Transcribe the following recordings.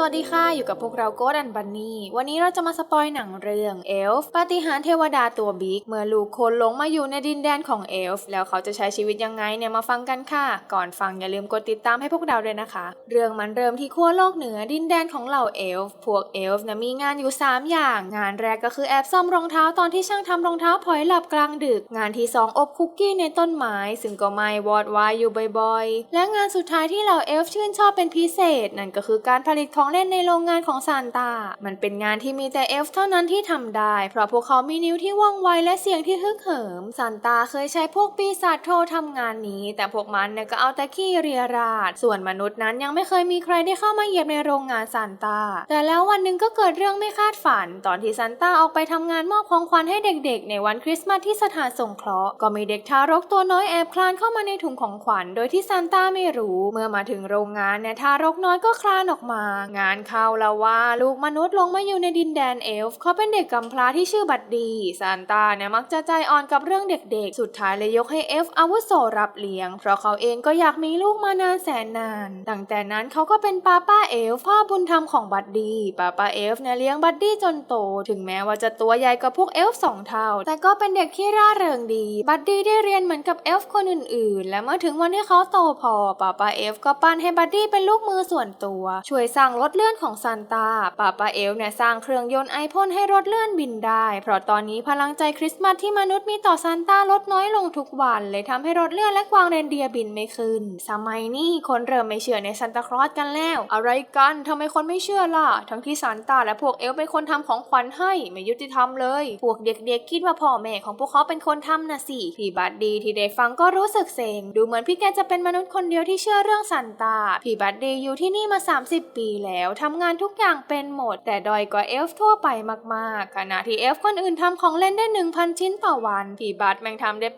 สวัสดีค่ะ อยู่กับพวกเราโกดันบันนี่ วันนี้เราจะมาสปอยหนังเรื่องเอลฟ์ปาฏิหาริย์เทวดาตัวบิ๊ก เมื่อลูกคนหลงมาอยู่ในดินแดนของเอลฟ์แล้วเขาจะใช้ชีวิตยังไงเนี่ยมาฟังกันค่ะ ก่อนฟังอย่าลืมกดติดตามให้พวกเราด้วยนะคะ เรื่องมันเริ่มที่ขั้วโลกเหนือดินแดนของเหล่าเอลฟ์พวกเอลฟ์นะมีงานอยู่ 3 อย่าง งานแรกก็คือแอบซ่อมรองเท้าตอนที่ช่างทำรองเท้าพลอยหลับกลางดึก งานที่ 2 อบคุกกี้ในต้นไม้ซึ่งก็ไม่วอดวายอยู่บ่อยๆ และงานสุดท้ายที่เหล่าเอลฟ์ชื่นชอบเป็นพิเศษ นั่นก็คือการผลิตของเล่นในโรงงานของซานตา มันเป็นงานที่มีแต่เอลฟ์เท่านั้นที่ทำได้ เพราะพวกเขามีนิ้วที่ว่องไวและเสียงที่ฮึกเหิม ซานตาเคยใช้พวกปีศาจโทรทำงานนี้ แต่พวกมันเนี่ยก็เอาแต่ขี้เรียราด ส่วนมนุษย์นั้นยังไม่เคยมีใครได้เข้ามาเหยียบในโรงงานซานตา แต่แล้ววันหนึ่งก็เกิดเรื่องไม่คาดฝัน ตอนที่ซานตาออกไปทำงานมอบของขวัญให้เด็กๆ ในวันคริสต์มาสที่สถานสงเคราะห์ ก็มีเด็กทารกตัวน้อยแอบคลานเข้ามาในถุงของขวัญ โดยที่ซานตาไม่รู้ เมื่อมาถึงโรงงานเนี่ยทารกน้อยก็คลานออกมางานเข้าแล้วว่าลูกมนุษย์ลงมาอยู่ในดินแดนเอลฟ์เขาเป็นเด็กกำพร้าที่ชื่อบัดดีซานตาเนี่ยมักจะใจอ่อนกับเรื่องเด็กๆ สุดท้ายเลยยกให้เอลฟ์อาวุโสรับเลี้ยง เพราะเขาเองก็อยากมีลูกมานานแสนนาน ตั้งแต่นั้นเขาก็เป็นป้าป้าเอลฟ์พ่อบุญธรรมของบัดดีป้าป้าเอลฟ์เนี่ยเลี้ยงบัดดี้จนโต ถึงแม้ว่าจะตัวใหญ่กว่าพวกเอลฟ์สองเท่า แต่ก็เป็นเด็กที่ร่าเริงดี บัดดี้ได้เรียนเหมือนกับเอลฟ์คนอื่นๆ และเมื่อถึงวันที่เขาโตพอป้าป้าเอลฟ์ก็ปั้นให้บัดดี้เป็นลูกมือส่วนตัว ช่วยสร้างรถถเลื่อนของซานตาป้าป้าเอลเนี่ยสร้างเครื่องยนต์ไอพ่นให้รถเลื่อนบินได้ เพราะตอนนี้พลังใจคริสต์มาสที่มนุษย์มีต่อซานตาลดน้อยลงทุกวัน เลยทำให้รถเลื่อนและกวางเรนเดียบินไม่ขึ้น สมัยนี้คนเริ่มไม่เชื่อในซานตาคลอสกันแล้ว อะไรกันทำไมคนไม่เชื่อล่ะ ทั้งที่ซานตาและพวกเอลเป็นคนทำของขวัญให้ไม่ยุติธรรมเลย พวกเด็กๆคิดว่าพ่อแม่ของพวกเขาเป็นคนทำนะสิพี่บัดดีที่ได้ฟังก็รู้สึกเซ็งดูเหมือนพี่แกจะเป็นมนุษย์คนเดียวที่เชื่อเรื่องซานตาพี่บัดดีอยู่ที่นี่มา 30 ปีแล้วทำงานทุกอย่างเป็นหมด แต่ดอยกว่าเอลฟ์ทั่วไปมากๆ ขณะที่เอลฟ์คนอื่นทำของเล่นได้ 1,000 ชิ้นต่อวันพี่บัดแม่งทำได้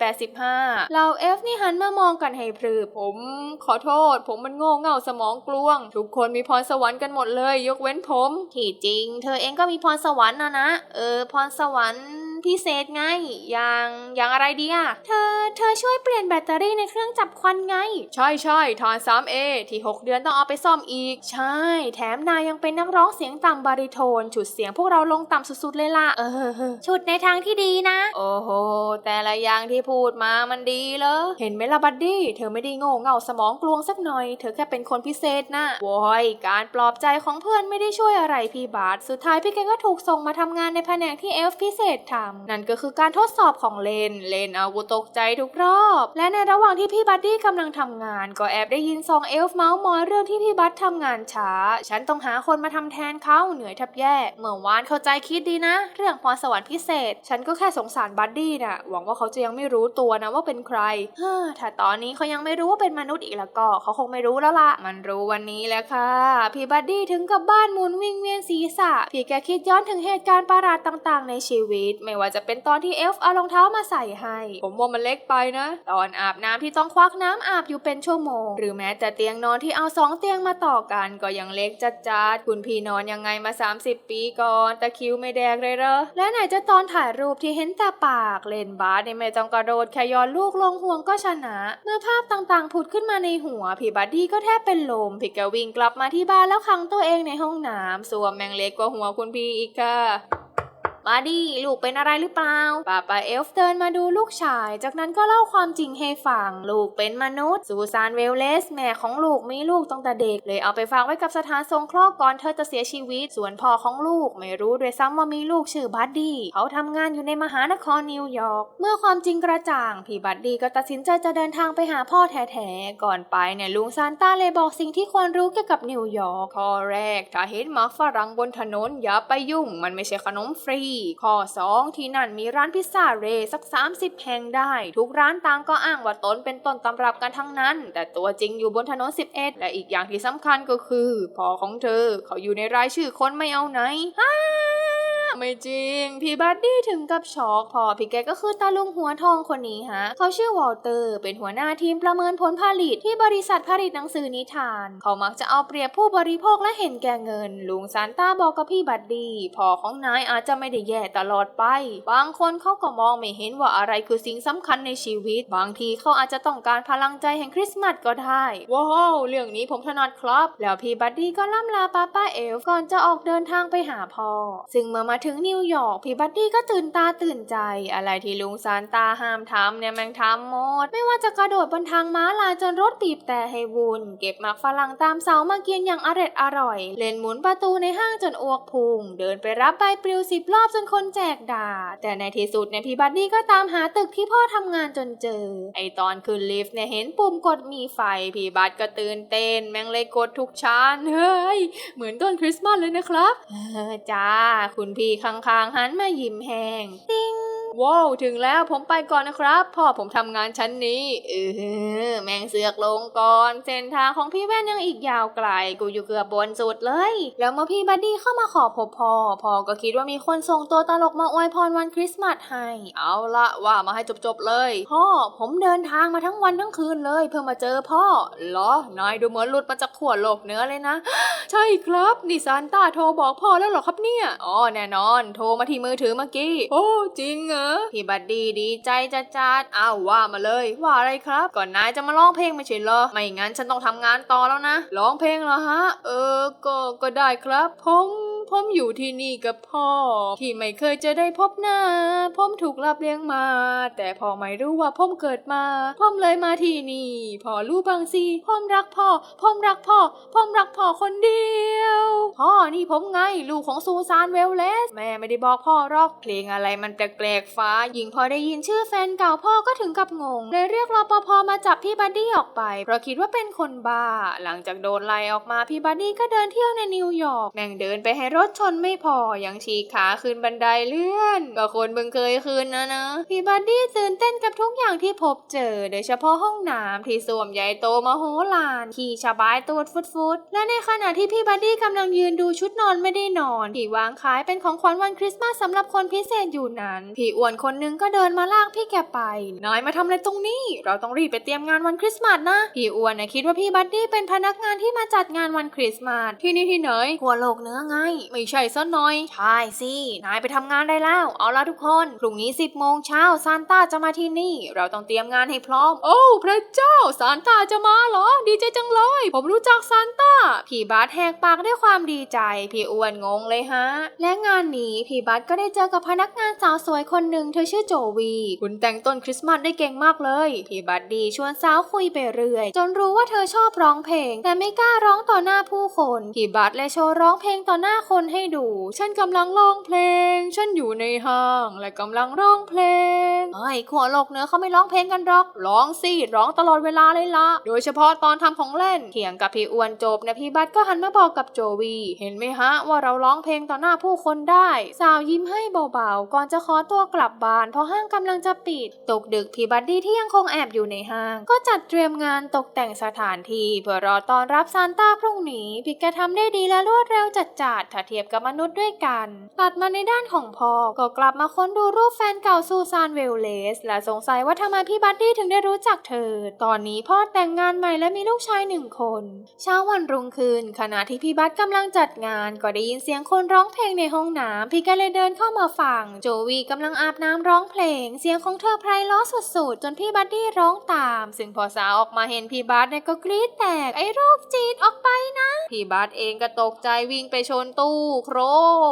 85 เราเอลฟ์นี่หันมามองกันให้พรึบผม ขอโทษ ผมมันโง่เง่าสมองกลวง ทุกคนมีพรสวรรค์กันหมดเลย ยกเว้นผมที่จริง เธอเองก็มีพรสวรรค์นะนะ เออพรสวรรค์ พิเศษไง อย่างอย่างอะไรดีอะเธอ เธอช่วยเปลี่ยนแบตเตอรี่ในเครื่องจับควันไง ใช่ใช่ทาน 3A ที่ 6 เดือนต้องเอาไปซ่อมอีก ใช่ แถมนายยังเป็นนักร้องเสียงต่ำบาริโทน ฉุดเสียงพวกเราลงต่ำสุดๆเลยล่ะ เออฉุดในทางที่ดีนะ โอ้โห แต่ละอย่างที่พูดมามันดีเหรอเห็นไหมล่ะบัดดี้ เธอไม่ได้โง่เง่าสมองกลวงสักหน่อย เธอแค่เป็นคนพิเศษนะโว้ยการปลอบใจของเพื่อนไม่ได้ช่วยอะไรพี่บาสสุดท้ายพี่แกก็ถูกส่งมาทำงานในแผนกที่เอลฟ์พิเศษทำนั่นก็คือการทดสอบของเลน เลนเอากูตกใจทุกรอบ และในระหว่างที่พี่บัดดี้กำลังทำงาน ก็แอบได้ยินซองเอลฟ์เมาส์มอยเรื่องที่พี่บัดทำงานช้า ฉันต้องหาคนมาทำแทนเขาเหนื่อยแทบแย่เมื่อวานเข้าใจคิดดีนะ เรื่องพรสวรรค์พิเศษ ฉันก็แค่สงสารบัดดี้น่ะ หวังว่าเขาจะยังไม่รู้ตัวนะว่าเป็นใครเฮ้อถ้าตอนนี้เขายังไม่รู้ว่าเป็นมนุษย์อีกแล้วก็ เขาคงไม่รู้แล้วล่ะมันรู้วันนี้แล้วค่ะ พี่บัดดี้ถึงกับบ้านหมุนวิ่งเวียนศีรษะพี่แกคิดย้อนถึงเหตุการณ์ประหลาดต่าง ๆ ในชีวิตไม่ว่าจะเป็นตอนที่เอลฟ์เอารองเท้ามาใส่ให้ ผมว่ามันเล็กไปนะ ตอนอาบน้ำที่ต้องควักน้ำอาบอยู่เป็นชั่วโมง หรือแม้แต่เตียงนอนที่เอาสองเตียงมาต่อกันก็ยังเล็กจัดๆคุณพี่นอนยังไงมา 30 ปีก่อนตะคิวไม่แดกเลยเหรอและไหนจะตอนถ่ายรูปที่เห็นแต่ปากเล่นบาสในไม่ต้องกระโดดแค่ย้อนลูกลงห่วงก็ชนะ เมื่อภาพต่างๆผุดขึ้นมาในหัวพี่บัดดี้ก็แทบเป็นลมพี่ก็วิ่งกลับมาที่บ้านแล้วขังตัวเองในห้องน้ำสวมแมงเล็กกว่าหัวคุณพี่อีกค่ะ มาดีลูกเป็นอะไรหรือเปล่าป้าป้าเอลฟ์เดินมาดูลูกชาย จากนั้นก็เล่าความจริงให้ฟัง ลูกเป็นมนุษย์ ซูซานเวลเลส แม่ของลูกมีลูกตั้งแต่เด็ก เลยเอาไปฝากไว้กับสถานสงเคราะห์ก่อนเธอจะเสียชีวิต ส่วนพ่อของลูกไม่รู้ด้วยซ้ำว่ามีลูกชื่อบัดดี้ เขาทำงานอยู่ในมหานครนิวยอร์ก เมื่อความจริงกระจ่าง พี่บัดดี้ก็ตัดสินใจจะเดินทางไปหาพ่อแท้ๆ ก่อนไปเนี่ยลุงซานต้าเลยบอกสิ่งที่ควรรู้เกี่ยวกับนิวยอร์ก ข้อแรก ถ้าเห็นหมาฝรั่งบนถนนอย่าไปยุ่ง มันไม่ใช่ขนมฟรีข้อ 2 ที่นั่นมีร้านพิซซ่าเรสัก 30 แห่งได้ ทุกร้านต่างก็อ้างว่าตนเป็นต้นตำรับกันทั้งนั้น แต่ตัวจริงอยู่บนถนน 11 และอีกอย่างที่สำคัญก็คือพ่อของเธอเขาอยู่ในรายชื่อคนไม่เอาไหนฮ่า ไม่จริง พี่บัดดี้ถึงกับช็อกพอพี่แกก็คือตาลุงหัวทองคนนี้ฮะ เขาชื่อวอลเตอร์ เป็นหัวหน้าทีมประเมินผลผลิตที่บริษัทผลิตหนังสือนิทาน เขามักจะเอาเปรียบผู้บริโภคและเห็นแก่เงิน ลุงซานต้าบอกกับพี่บัดดี้พ่อของนายอาจจะไม่ได้แย่ตลอดไป บางคนเขาก็มองไม่เห็นว่าอะไรคือสิ่งสำคัญในชีวิต บางทีเขาอาจจะต้องการพลังใจแห่งคริสต์มาสก็ได้ ว้าวเรื่องนี้ผมถนัดครับ แล้วพี่บัดดี้ก็ล่ำลาป้าป้าเอลฟ์ก่อนจะออกเดินทางไปหาพ่อ ซึ่งเมื่อมาถึงึงนิวยอร์กพี่บัดดี้ก็ตื่นตาตื่นใจ อะไรที่ลุงซานตาห้ามทำเนี่ยแม่งทำหมด ไม่ว่าจะกระโดดบนทางม้าลายจนรถบีบแต่ให้วุ่นเก็บหมักฝรั่งตามเสามากินอย่างอร็ดอร่อย เล่นหมุนประตูในห้างจนอ้วกพุงเดินไปรับใบปลิวสิบรอบจนคนแจกด่า แต่ในที่สุดเนี่ยพี่บัดดี้ก็ตามหาตึกที่พ่อทำงานจนเจอ ไอตอนขึ้นลิฟต์เนี่ยเห็นปุ่มกดมีไฟพี่บัดก็ตื่นเต้น แม่งเลยกดทุกชั้นเฮ้ยเหมือนต้นคริสต์มาสเลยนะครับจ้าคุณพี่ข้างๆหันมายิ้มแห้งติ้ง ว้าวถึงแล้วผมไปก่อนนะครับ พ่อผมทำงานชั้นนี้เออแมงเสือกลงก่อน เส้นทางของพี่แว่นยังอีกยาวไกล กูอยู่เกือบบนสุดเลย แล้วเมื่อพี่บัดดี้เข้ามาขอพบพ่อพ่อก็คิดว่ามีคนส่งตัวตลกมาอวยพรวันคริสต์มาสให้ เอาละว่ามาให้จบๆเลย พ่อผมเดินทางมาทั้งวันทั้งคืนเลย เพื่อมาเจอพ่อเหรอนายดูเหมือนหลุดมาจากขวดโลกเนื้อเลยนะ ใช่ครับนี่ซานต้าโทรบอกพ่อแล้วเหรอครับเนี่ยอ๋อแน่นอน โทรมาที่มือถือเมื่อกี้ โอ้จริงเหรอพี่บัดดี้ดีใจจัดจัดอ้าวว่ามาเลย ว่าอะไรครับ ก่อนนายจะมาร้องเพลงไม่ใช่เหรอ ไม่งั้นฉันต้องทำงานต่อแล้วนะ ร้องเพลงเหรอฮะ เออ ก็ ก็ได้ครับผม ผมอยู่ที่นี่กับพ่อ ที่ไม่เคยจะได้พบหน้า ผมถูกรับเลี้ยงมา แต่พ่อไม่รู้ว่าผมเกิดมา ผมเลยมาที่นี่พ่อรู้บางสิผมรักพ่อ ผมรักพ่อ ผมรักพ่อคนเดียว พ่อนี่ผมไงลูกของซูซานเวลเลส แม่ไม่ได้บอกพ่อหรอกเพลงอะไรมันแปลกๆฟ้ายิงพอได้ยินชื่อแฟนเก่าพ่อก็ถึงกับงงเลยเรียกรปภมาจับพี่บัดดี้ออกไปเพราะคิดว่าเป็นคนบ้า หลังจากโดนไล่ออกมาพี่บัดดี้ก็เดินเที่ยวในนิวยอร์กแม่งเดินไปให้รถชนไม่พอ ยังฉีกขาขึ้นบันไดเลื่อน ก็คนเบิ่งเคยขึ้นนะนะพี่บัดดี้ตื่นเต้นกับทุกอย่างที่พบเจอ โดยเฉพาะห้องน้ำที่สวมใหญ่โตมโหฬาร ขี่ชบายตูดฟุดๆและในขณะที่พี่บัดดี้กำลังยืนดูชุดนอนไม่ได้นอน ที่วางขายเป็นของขวัญวันคริสต์มาสสำหรับคนพิเศษอยู่นั้น พี่อ้วนคนหนึงก็เดินมาลากพี่แกไปนายมาทำอะไรตรงนี้ เราต้องรีบไปเตรียมงานวันคริสต์มาสนะ พี่อ้วนนะคิดว่าพี่บัดดี้เป็นพนักงานที่มาจัดงานวันคริสต์มาสที่นี่ที่ไหนหัวโลกเนื้อไงไม่ใช่ซะหน่อย ใช่สิ นายไปทำงานได้แล้ว เอาละทุกคน พรุ่งนี้10โมงเช้าซานต้าจะมาที่นี่ เราต้องเตรียมงานให้พร้อม โอ้พระเจ้าซานต้าจะมาเหรอ ดีใจจังเลย ผมรู้จักซานต้า พี่บาสแหกปากด้วยความดีใจ พี่อ้วนงงเลยฮะ และงานนี้พี่บัสก็ได้เจอกับพนักงานสาวสวยคนหนึ่งเธอชื่อโจวี คุณแต่งต้นคริสต์มาสได้เก่งมากเลย พี่บัสดีชวนสาวคุยไปเรื่อย จนรู้ว่าเธอชอบร้องเพลง แต่ไม่กล้าร้องต่อหน้าผู้คน พี่บัสเลยโชว์ร้องเพลงต่อหน้าคนให้ดู ฉันกำลังร้องเพลง ฉันอยู่ในห้างและกำลังร้องเพลงเฮ้ขัวโลกเนื้อเขาไม่ร้องเพลงกันหรอก ร้องสิร้องตลอดเวลาเลยละ โดยเฉพาะตอนทำของเล่นเถียงกับพี่อ้วนจบนะพี่บัสก็หันมาบอกกับโจวี เห็นไหมฮะว่าเราร้องเพลงต่อหน้าผู้คนได้ สาวยิ้มให้เบาๆ ก่อนจะขอตัวกลับบ้านเพราะห้างกำลังจะปิด ตกดึกพี่บัดดี้ที่ยังคงแอบอยู่ในห้าง ก็จัดเตรียมงานตกแต่งสถานที่เพื่อรอต้อนรับซานต้าพรุ่งนี้พี่แกทำได้ดีและรวดเร็วจัดจัดๆถ้าเทียบกับมนุษย์ด้วยกัน ตัดมาในด้านของพ่อก็กลับมาค้นดูรูปแฟนเก่าซูซานเวลเลส และสงสัยว่าทำไมพี่บัดดี้ถึงได้รู้จักเธอ ตอนนี้พ่อแต่งงานใหม่และมีลูกชายหนึ่งคน เช้าวันรุ่งขึ้นขณะที่พี่บัสกำลังจัดงาน ก็ได้ยินเสียงคนร้องเพลงในห้องน้ำพี่ก็เลยเดินเข้ามาฟัง โจวีกำลังอาบน้ำร้องเพลง เสียงของเธอไพเราะสุดๆจนพี่บัดดี้ร้องตาม ซึ่งพอสาวออกมาเห็นพี่บัสเนี่ยก็กรี๊ดแตกไอ้โรคจิตออกไปนะ พี่บัสเองก็ตกใจวิ่งไปชนตูตู้โคร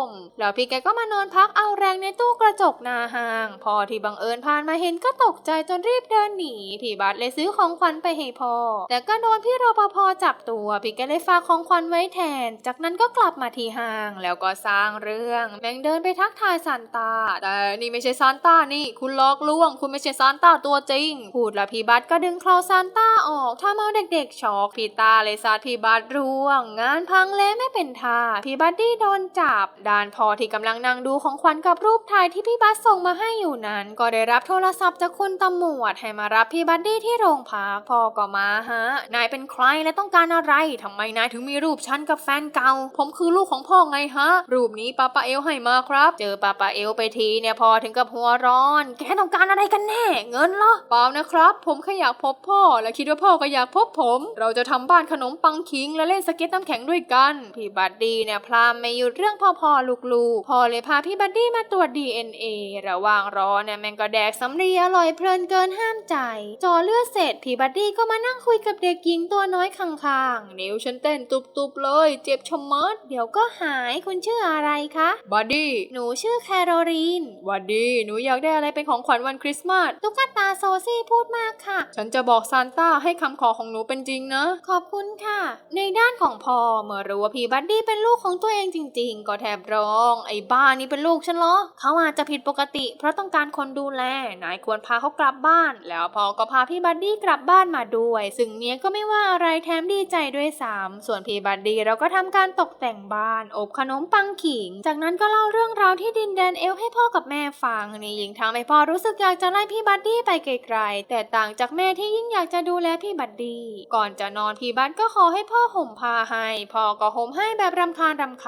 ม แล้วพี่แกก็มานอนพักเอาแรงในตู้กระจกหน้าห้าง พอที่บังเอิญผ่านมาเห็นก็ตกใจจนรีบเดินหนีพี่บัสเลยซื้อของขวัญไปให้พ่อ แต่ก็โดนพี่รปภจับตัว พี่แกเลยฝากของขวัญไว้แทน จากนั้นก็กลับมาที่ห้าง แล้วก็สร้างเรื่องแม่งเดินไปทักทายซานตาแต่นี่ไม่ใช่ซานต้านี่ คุณลอกลวง คุณไม่ใช่ซานต้าตัวจริง พูดแล้วพี่บัสก็ดึงคลอซานต้าออกถ้าเมาเด็กๆช็อกพี่ตาเลยสาดพี่บัสร่วง งานพังเละไม่เป็นท่าพี่บัตดดี้โดนจับด้านพอที่กำลังนั่งดูของขวัญกับรูปถ่ายที่พี่บัสส่งมาให้อยู่นั้น ก็ได้รับโทรศัพท์จากคุณตำรวจให้มารับพี่บัดดี้ที่โรงพักพ่อก็มาฮะ นายเป็นใครและต้องการอะไรทำไมนายถึงมีรูปฉันกับแฟนเก่า ผมคือลูกของพ่อไงฮะ รูปนี้ป้าปาเอลให้มาครับ เจอป้าปาเอลไปทีเนี่ยพอถึงกับหัวร้อน แกต้องการอะไรกันแน่ เงินเหรอเปล่านะครับ ผมแค่อยากพบพ่อ และคิดว่าพ่อก็อยากพบผม เราจะทำบ้านขนมปังคิงและเล่นสเก็ตน้ำแข็งด้วยกันพี่บัดดี้เนี่ยพลามไม่หยุดเรื่องพ่อพ่อลูกๆ พอเลยพาพี่บัดดี้มาตรวจ DNA ระหว่างรอเนี่ยแมงก็แดกสำลีอร่อยเพลินเกินห้ามใจ จอเลือดเสร็จพี่บัดดี้ก็มานั่งคุยกับเด็กหญิงตัวน้อยข้างๆ นิ้วฉันเต้นตุบๆเลย เจ็บชะมัดเดี๋ยวก็หายคุณชื่ออะไรคะบัดดี้หนูชื่อแคโรลีนบัดดี้หนูอยากได้อะไรเป็นของขวัญวันคริสต์มาสตุ๊กตาโซซี่พูดมากค่ะ ฉันจะบอกซานต้าให้คำขอของหนูเป็นจริงนะ ขอบคุณค่ะ ในด้านของพ่อเมื่อรู้ว่าพี่บัดดี้เป็นลูกของตัวเองจริง ๆ ก็แทบร้อง ไอ้บ้านี่เป็นลูกฉันเหรอ เขาอาจจะผิดปกติ เพราะต้องการคนดูแล นายควรพาเขากลับบ้าน แล้วพ่อก็พาพี่บัดดี้กลับบ้านมาด้วย ซึ่งเนี้ยก็ไม่ว่าอะไรแถมดีใจด้วยซ้ำส่วนพี่บัดดี้เราก็ทำการตกแต่งบ้าน อบขนมปังขิง จากนั้นก็เล่าเรื่องราวที่ดินแดนเอลให้พ่อกับแม่ฟังนี่ยิ่งทำให้พ่อรู้สึกอยากจะไล่พี่บัดดี้ไปไกลๆ แต่ต่างจากแม่ที่ยิ่งอยากจะดูแลพี่บัดดี้ ก่อนจะนอนพี่บัดก็ขอให้พ่อห่มผ้าให้ พ่อก็ห่มให้แบบรำคาญรำคาญ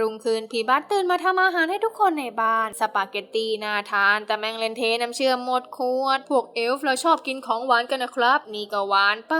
รุ่งคืนพี่บัดตื่นมาทำอาหารให้ทุกคนในบ้าน สปาเกตตีน่าทาน แต่แมงเลนเทน้ำเชื่อมหมดขวด พวกเอลฟ์เราชอบกินของหวานกันนะครับ นี่ก็หวานไป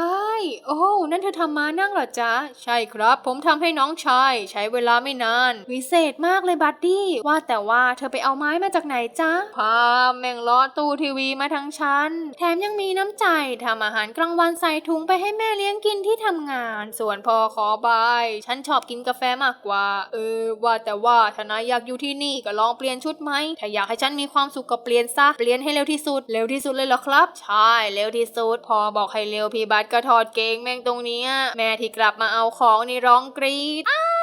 โอ้นั่นเธอทำมานั่งหรอจ๊ะ ใช่ครับ ผมทำให้น้องชาย ใช้เวลาไม่นาน วิเศษมากเลยบัดดี้ ว่าแต่ว่าเธอไปเอาไม้มาจากไหนจ๊ะพาแมงล้อตู้ทีวีมาทั้งชั้น แถมยังมีน้ำใจทำอาหารกลางวันใส่ถุงไปให้แม่เลี้ยงกินที่ทำงาน ส่วนพ่อขอบาย ฉันชอบกินกาแฟมากกว่าเออ ว่าแต่ว่าถ้านายอยากอยู่ที่นี่ก็ลองเปลี่ยนชุดไหม ถ้าอยากให้ฉันมีความสุขก็เปลี่ยนซะ เปลี่ยนให้เร็วที่สุด เร็วที่สุดเลยเหรอครับ ใช่ เร็วที่สุด พอบอกให้เร็วพี่บัสก็ถอดเกงแม่งตรงนี้ แม่ที่กลับมาเอาของนี่ร้องกรีดอ้า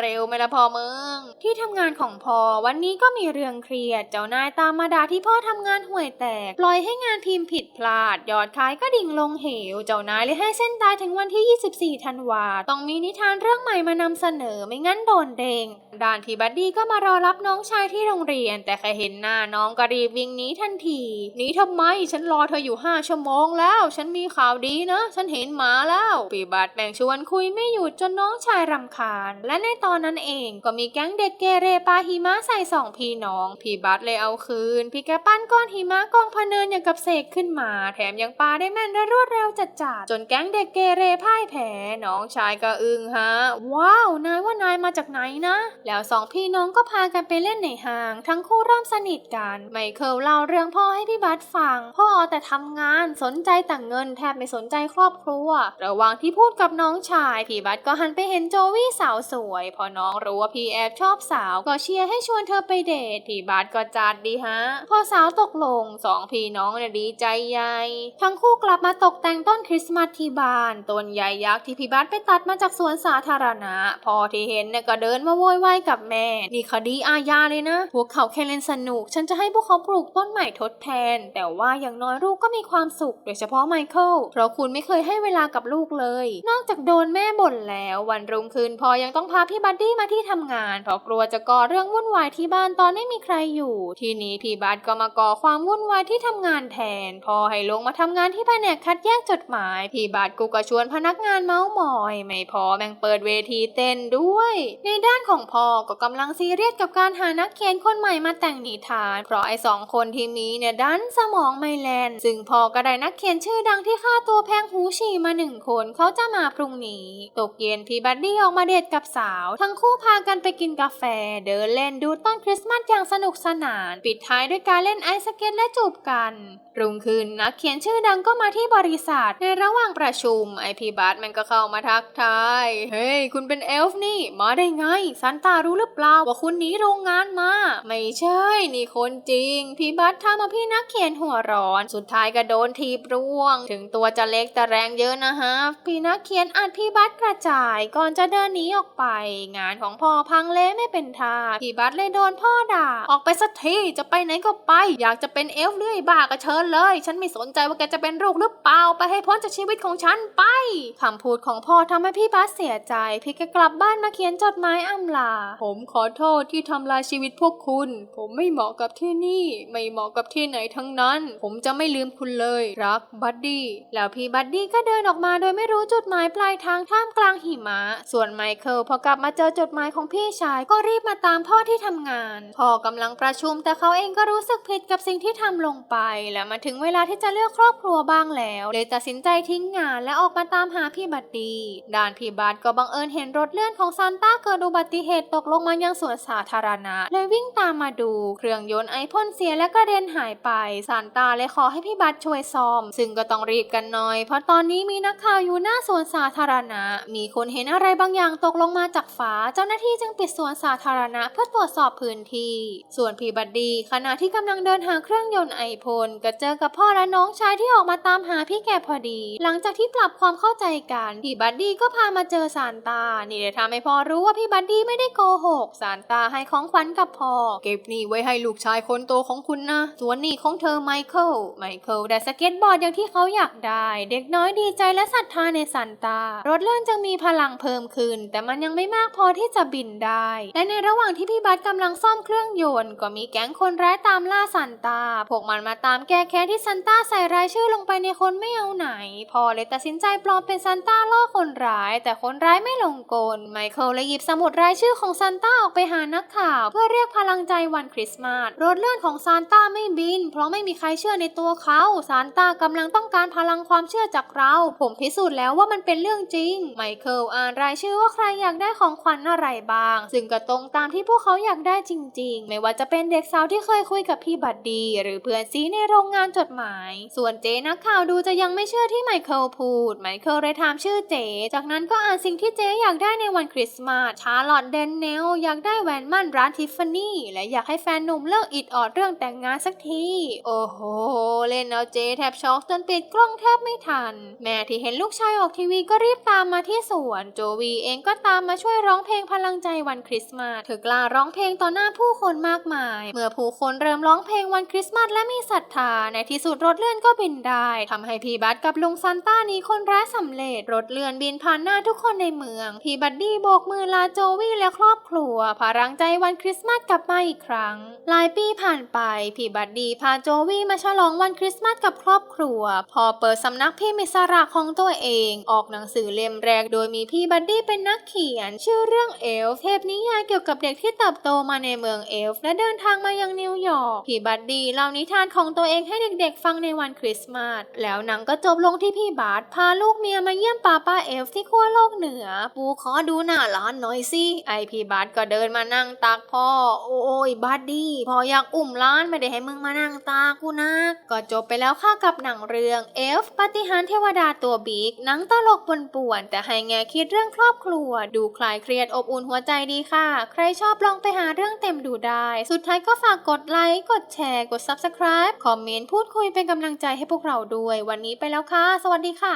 เร็วไหมล่ะพ่อมึง ที่ทำงานของพ่อวันนี้ก็มีเรื่องเครียด เจ้านายตามมาด่าที่พ่อทำงานห่วยแตก ปล่อยให้งานพิมพ์ผิดพลาด ยอดขายก็ดิ่งลงเหว เจ้านายเลยให้เส้นตายถึงวันที่ 24ธันวา ต้องมีนิทานเรื่องใหม่มานำเสนอไม่งั้นโดนเด้งด่านพี่บัดดี้ก็มารอรับน้องชายที่โรงเรียน แต่แค่เห็นหน้าน้องก็รีบวิ่งหนีทันทีหนีทำไมฉันรอเธออยู่ห้าชั่วโมงแล้ว ฉันมีข่าวดีนะ ฉันเห็นหมาแล้วพี่บัดแบ่งชวนคุยไม่หยุดจนน้องชายรำคาญและในตอนนั้นเองก็มีแก๊งเด็กเกเรปาหิมะใส่สองพี่น้อง พี่บัดเลยเอาคืน พี่แกปั้นก้อนหิมะกองพเนินอย่างกับเสกขึ้นมา แถมยังปาได้แม่นและรวดเร็วจัดจัดจนแก๊งเด็กเกเรพ่ายแพ้น้องชายก็อึ้งฮะ ว้าว นายว่านายมาจากไหนนะ แล้วสองพี่น้องก็พากันไปเล่นในห้าง ทั้งคู่เริ่มสนิทกัน ไมเคิลเล่าเรื่องพ่อให้พี่บัสฟัง พ่อเอาแต่ทำงานสนใจแต่เงินแทบไม่สนใจครอบครัว ระหว่างที่พูดกับน้องชาย พี่บัสก็หันไปเห็นโจวี่สาวสวยพอน้องรู้ว่าพี่แอบชอบสาวก็เชียร์ให้ชวนเธอไปเดทพี่บัสก็จัดดีฮะ พอสาวตกลงสองพี่น้องเนี่ยดีใจใหญ่ทั้งคู่กลับมาตกแต่งต้นคริสต์มาสที่บ้านต้นใหญ่ยักษ์ที่พี่บัสไปตัดมาจากสวนสาธารณะ พอที่เห็นเนี่ยก็เดินมาโวยวายกับแม่ นี่คดีอาญาเลยนะ พวกเขาแค่เล่นสนุก ฉันจะให้พวกเขาปลูกต้นใหม่ทดแทน แต่ว่าอย่างน้อยลูกก็มีความสุข โดยเฉพาะไมเคิลเพราะคุณไม่เคยให้เวลากับลูกเลย นอกจากโดนแม่บ่นแล้ว วันรุ่งขึ้นพอยังต้องพาพี่บัดดี้มาที่ทำงานเพราะกลัวจะก่อเรื่องวุ่นวายที่บ้านตอนไม่มีใครอยู่ ทีนี้พี่บัดก็มาก่อความวุ่นวายที่ทำงานแทน พอให้ลงมาทำงานที่แผนกคัดแยกจดหมาย พี่บัดกูก็ชวนพนักงานเมาส์มอย ไม่พอแบ่งเปิดเวทีเต้นด้วย ในด้านของพ่อก็กำลังซีเรียสกับการหานักเขียนคนใหม่มาแต่งนิทาน เพราะไอ้สองคนที่มีเนี่ยดันสมองไม่แลนซึ่งพ่อก็ได้นักเขียนชื่อดังที่ค่าตัวแพงหูฉี่มาหนึ่งคนเขาจะมาพรุ่งนี้ ตกเย็นพี่บัดดี้ออกมาเดทกับสาวทั้งคู่พากันไปกินกาแฟ เดินเล่นดูต้นคริสต์มาสอย่างสนุกสนาน ปิดท้ายด้วยการเล่นไอซ์สเก็ตและจูบกัน รุ่งขึ้นนักเขียนชื่อดังก็มาที่บริษัท ในระหว่างประชุมไอพีบัสมันก็เข้ามาทักทาย เฮ้ยคุณเป็นเอลฟ์นี่ มาได้ไงซันตารู้หรือเปล่าว่าคุณหนีโรงงานมา ไม่ใช่ นี่คนจริง พี่บัสทำมาพี่นักเขียนหัวร้อน สุดท้ายก็โดนทีบร่วง ถึงตัวจะเล็กแต่แรงเยอะนะฮะ พี่นักเขียนอัดพี่บัสกระจายก่อนจะเดินหนีออกไปงานของพ่อพังเละไม่เป็นท่าพี่บัสเลยโดนพ่อด่า ออกไปสักทีจะไปไหนก็ไป อยากจะเป็นเอลฟ์เรื่อยบ้าก็เชิญเลย ฉันไม่สนใจว่าแกจะเป็นลูกหรือเปล่าไปให้พ้นจากชีวิตของฉันไปคำพูดของพ่อทำให้พี่บัสเสียใจ พี่ก็กลับบ้านมาเขียนจดหมายอำลา ผมขอโทษที่ทำลายชีวิตพวกคุณ ผมไม่เหมาะกับที่นี่ ไม่เหมาะกับที่ไหนทั้งนั้น ผมจะไม่ลืมคุณเลยรักบัดดี้แล้วพี่บัดดี้ก็เดินออกมาโดยไม่รู้จุดหมายปลายทางท่ามกลางหิมะ ส่วนไมเคิลพอกลับมาเจอจดหมายของพี่ชายก็รีบมาตามพ่อที่ทำงาน พ่อกำลังประชุมแต่เขาเองก็รู้สึกผิดกับสิ่งที่ทำลงไป และมาถึงเวลาที่จะเลือกครอบครัวบ้างแล้วเลยตัดสินใจทิ้งงานและออกมาตามหาพี่บัดดี้ด้านพี่บัดก็บังเอิญเห็นรถเลื่อนของซานต้าเกิดอุบัติเหตุตกลงมายังสวนสาธารณะเลยวิ่งตามมาดู เครื่องยนต์ไอพ่นเสียและกระเด็นหายไปซานต้าเลยขอให้พี่บัดช่วยซ่อม ซึ่งก็ต้องรีบกันหน่อย เพราะตอนนี้มีนักข่าวอยู่หน้าสวนสาธารณะ มีคนเห็นอะไรบางอย่างตกลงมาจากฟ้าเจ้าหน้าที่จึงปิดสวนสาธารณะเพื่อตรวจสอบพื้นที่ ส่วนพี่บัดดี้ขณะที่กำลังเดินหาเครื่องยนต์ไอพ่นก็เจอกับพ่อและน้องชายที่ออกมาตามหาพี่แกพอดี หลังจากที่ปรับความเข้าใจกันพี่บัดดี้ก็พามาเจอซานตา นี่เลยทำให้พ่อรู้ว่าพี่บัดดี้ไม่ได้โกหกซานตาให้ของขวัญกับพ่อ เก็บนี่ไว้ให้ลูกชายคนโตของคุณนะ ส่วนนี่ของเธอไมเคิล ไมเคิลได้สเก็ตบอร์ดอย่างที่เขาอยากได้ เด็กน้อยดีใจและศรัทธาในซานตารถเลื่อนจึงมีพลังเพิ่มขึ้น แต่มันยังไม่ไมากพอที่จะบินได้ และในระหว่างที่พี่บัสกำลังซ่อมเครื่องยนต์ ก็มีแก๊งคนร้ายตามล่าซันตา พวกมันมาตามแก้แค้นที่ซันตาใส่รายชื่อลงไปในคนไม่เอาไหน พอเลยตัดสินใจปลอมเป็นซันตาล่อคนร้าย แต่คนร้ายไม่ลงกล ไมเคิลเลยหยิบสมุดรายชื่อของซันตาออกไปหานักข่าว เพื่อเรียกพลังใจวันคริสต์มาสรถเลื่อนของซานต้าไม่บิน เพราะไม่มีใครเชื่อในตัวเขาซานต้ากำลังต้องการพลังความเชื่อจากเรา ผมพิสูจน์แล้วว่ามันเป็นเรื่องจริง ไมเคิลอ่านรายชื่อว่าใครอยากได้ของขวัญอะไรบ้าง ซึ่งก็ตรงตามที่พวกเขาอยากได้จริง ๆ ไม่ว่าจะเป็นเด็กสาวที่เคยคุยกับพี่บัดดี หรือเพื่อนซีในโรงงานจดหมาย ส่วนเจนักข่าวดูจะยังไม่เชื่อที่ไมเคิลพูด ไมเคิลเลยถามชื่อเจ จากนั้นก็อ่านสิ่งที่เจอยากได้ในวันคริสต์มาส ชาร์ลอตเดนเนลอยากได้แหวนมั่นร้านทิฟฟานี่และอยากให้แฟนหนุ่มเลิกอิดออดเรื่องแต่งงานสักที โอ้โห เล่นเอาเจแทบช็อกจนปิดกล้องแทบไม่ทัน แม่ที่เห็นลูกชายออกทีวีก็รีบตามมาที่สวน โจวีเองก็ตามมาช่วยร้องเพลงพลังใจวันคริสต์มาสเธอกล้าร้องเพลงต่อหน้าผู้คนมากมาย เมื่อผู้คนเริ่มร้องเพลงวันคริสต์มาสและมีศรัทธาในที่สุดรถเลื่อนก็บินได้ทำให้พี่บัตกับลุงซันต้านี้คนร้ายสำเร็จ รถเลื่อนบินผ่านหน้าทุกคนในเมืองพี่บัดดี้โบกมือลาโจวี่และครอบครัวพารังใจวันคริสต์มาสกลับมาอีกครั้ง หลายปีผ่านไปพี่บัดดี้พาโจวี่มาฉลองวันคริสต์มาสกับครอบครัว พอเปิดสำนักพิมพ์อิสระของตัวเอง ออกหนังสือเล่มแรกโดยมีพี่บัดดี้เป็นนักเขียนชื่อเรื่องเอลฟ์เทพนิยายเกี่ยวกับเด็กที่เติบโตมาในเมืองเอลฟ์และเดินทางมายังนิวยอร์กพี่บัดดี้เล่านิทานของตัวเองให้เด็กๆ ฟังในวันคริสต์มาสแล้วหนังก็จบลงที่พี่บาสพาลูกเมียมาเยี่ยมป้าป้าเอลฟ์ที่ขั้วโลกเหนือ ปูขอดูหน้าร้านหน่อยสิไอพี่บาสก็เดินมานั่งตักพ่อ โอ้ยบัดดี้พ่ออยากอุ้มร้านไม่ได้ให้มึงมานั่งตากูนะก็จบไปแล้วค่ะกับหนังเรื่องเอลฟ์ปฏิหารเทวดาตัวบิ๊กหนังตลกป่วนๆแต่ให้แง่คิดเรื่องครอบครัวดูคลายเครียดอบอุ่นหัวใจดีค่ะ ใครชอบลองไปหาเรื่องเต็มดูได้ สุดท้ายก็ฝากกดไลค์ กดแชร์ กด Subscribe คอมเมนต์ พูดคุยเป็นกำลังใจให้พวกเราด้วย วันนี้ไปแล้วค่ะ สวัสดีค่ะ